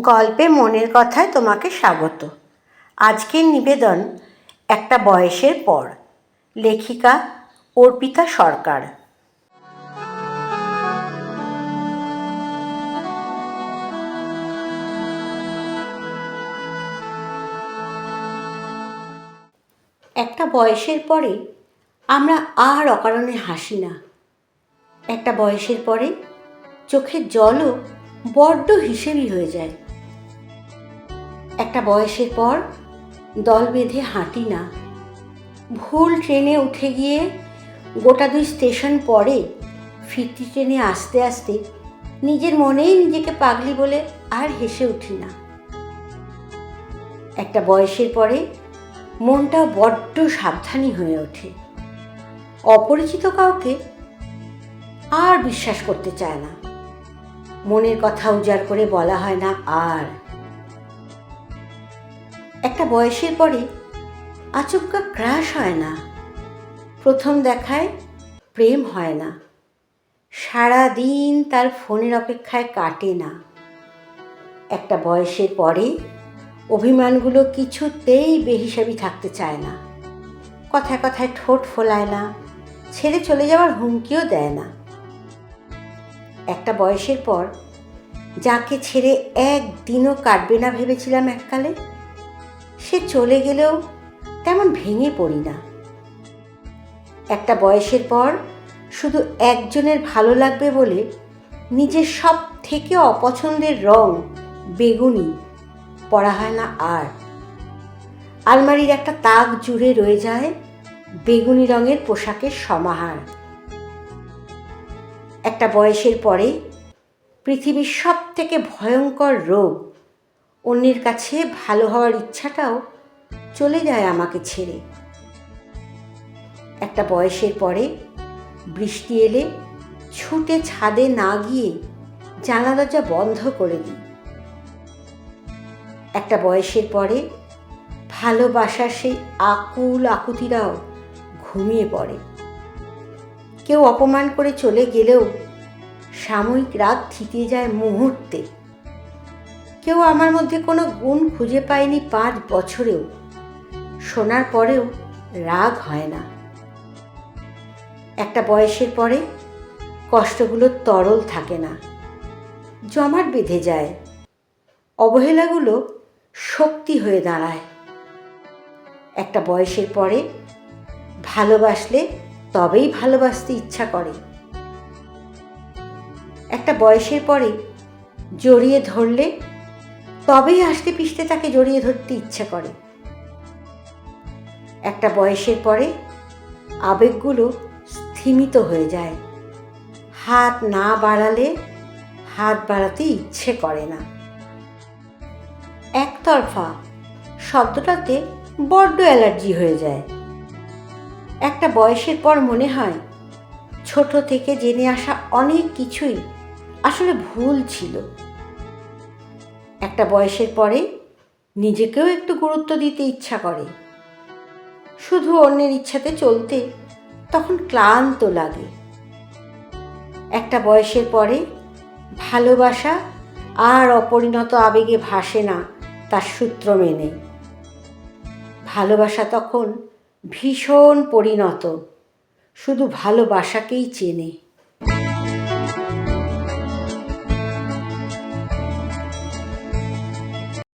গল্পে মনের কথায় তোমাকে স্বাগত। আজকের নিবেদন, একটা বয়সের পর। লেখিকা, অর্পিতা সরকার। একটা বয়সের পরে আমরা আর অকারণে হাসি না। একটা বয়সের পরে চোখের জলও বড্ড হিসেবি হয়ে যায়। একটা বয়সের পর দল বেঁধে হাঁটি না। ভুল ট্রেনে উঠে গিয়ে গোটা দুই স্টেশন পরে ফিরতি ট্রেনে আসতে আসতে নিজের মনেই নিজেকে পাগলি বলে আর হেসে উঠি না। একটা বয়সের পরে মনটা বড্ড সাবধানী হয়ে ওঠে। অপরিচিত কাউকে আর বিশ্বাস করতে চায় না। মনের কথা উজাড় করে বলা হয় না আর। একটা বয়সের পরে আচমকা ক্রাশ হয় না। প্রথম দেখায় প্রেম হয় না। সারা দিন তার ফোনের অপেক্ষায় কাটে না। একটা বয়সের পরে অভিমানগুলো কিছুতেই বেহিসাবি থাকতে চায় না। কথায় কথায় ঠোঁট ফোলায় না, ছেড়ে চলে যাওয়ার হুমকিও দেয় না। একটা বয়সের পর যাকে ছেড়ে একদিনও কাটবে না ভেবেছিলাম এককালে সে চলে গেলেও তেমন ভেঙে পড়ি না। একটা বয়সের পর শুধু একজনের ভালো লাগবে বলে নিজের সব থেকে অপছন্দের রং বেগুনি, পরা হয় না আর। আলমারির একটা তাক জুড়ে রয়ে যায় বেগুনি রঙের পোশাকের সমাহার। একটা বয়সের পরে পৃথিবীর সব থেকে ভয়ঙ্কর রোগ অন্যের কাছে ভালো হওয়ার ইচ্ছাটাও চলে যায় আমাকে ছেড়ে। একটা বয়সের পরে বৃষ্টি এলে ছুটে ছাদে না গিয়ে জানলা দরজা বন্ধ করে দিই। একটা বয়সের পরে ভালোবাসার সেই আকুল আকুতিরাও ঘুমিয়ে পড়ে। কেউ অপমান করে চলে গেলেও সাময়িক রাত থিতিয়ে যায় মুহূর্তে। কেউ আমার মধ্যে কোনো গুণ খুঁজে পায়নি পাঁচ বছরেও। শোনার পরেও রাগ হয় না। একটা বয়সের পরে কষ্টগুলো তরল থাকে না। জমাট বেঁধে যায়। অবহেলাগুলো শক্তি হয়ে দাঁড়ায়। একটা বয়সের পরে ভালোবাসলে তবেই ভালোবাসতে ইচ্ছা করে। একটা বয়সের পরে জড়িয়ে ধরলে তবেই হাসতে পিষতে তাকে জড়িয়ে ধরতে ইচ্ছা করে। একটা বয়সের পরে আবেগগুলো স্থিমিত হয়ে যায়। হাত না বাড়ালে হাত বাড়াতে ইচ্ছে করে না। একতরফা শব্দটাতে বড্ড অ্যালার্জি হয়ে যায়। একটা বয়সের পর মনে হয় ছোট থেকে জেনে আসা অনেক কিছুই আসলে ভুল ছিল। একটা বয়সের পরে নিজেকেও একটু গুরুত্ব দিতে ইচ্ছা করে। শুধু অন্যের ইচ্ছাতে চলতে তখন ক্লান্ত লাগে। একটা বয়সের পরে ভালোবাসা আর অপরিণত আবেগে ভাসে না তার সূত্র মেনে। ভালোবাসা তখন ভীষণ পরিণত, শুধু ভালোবাসাকেই চেনে।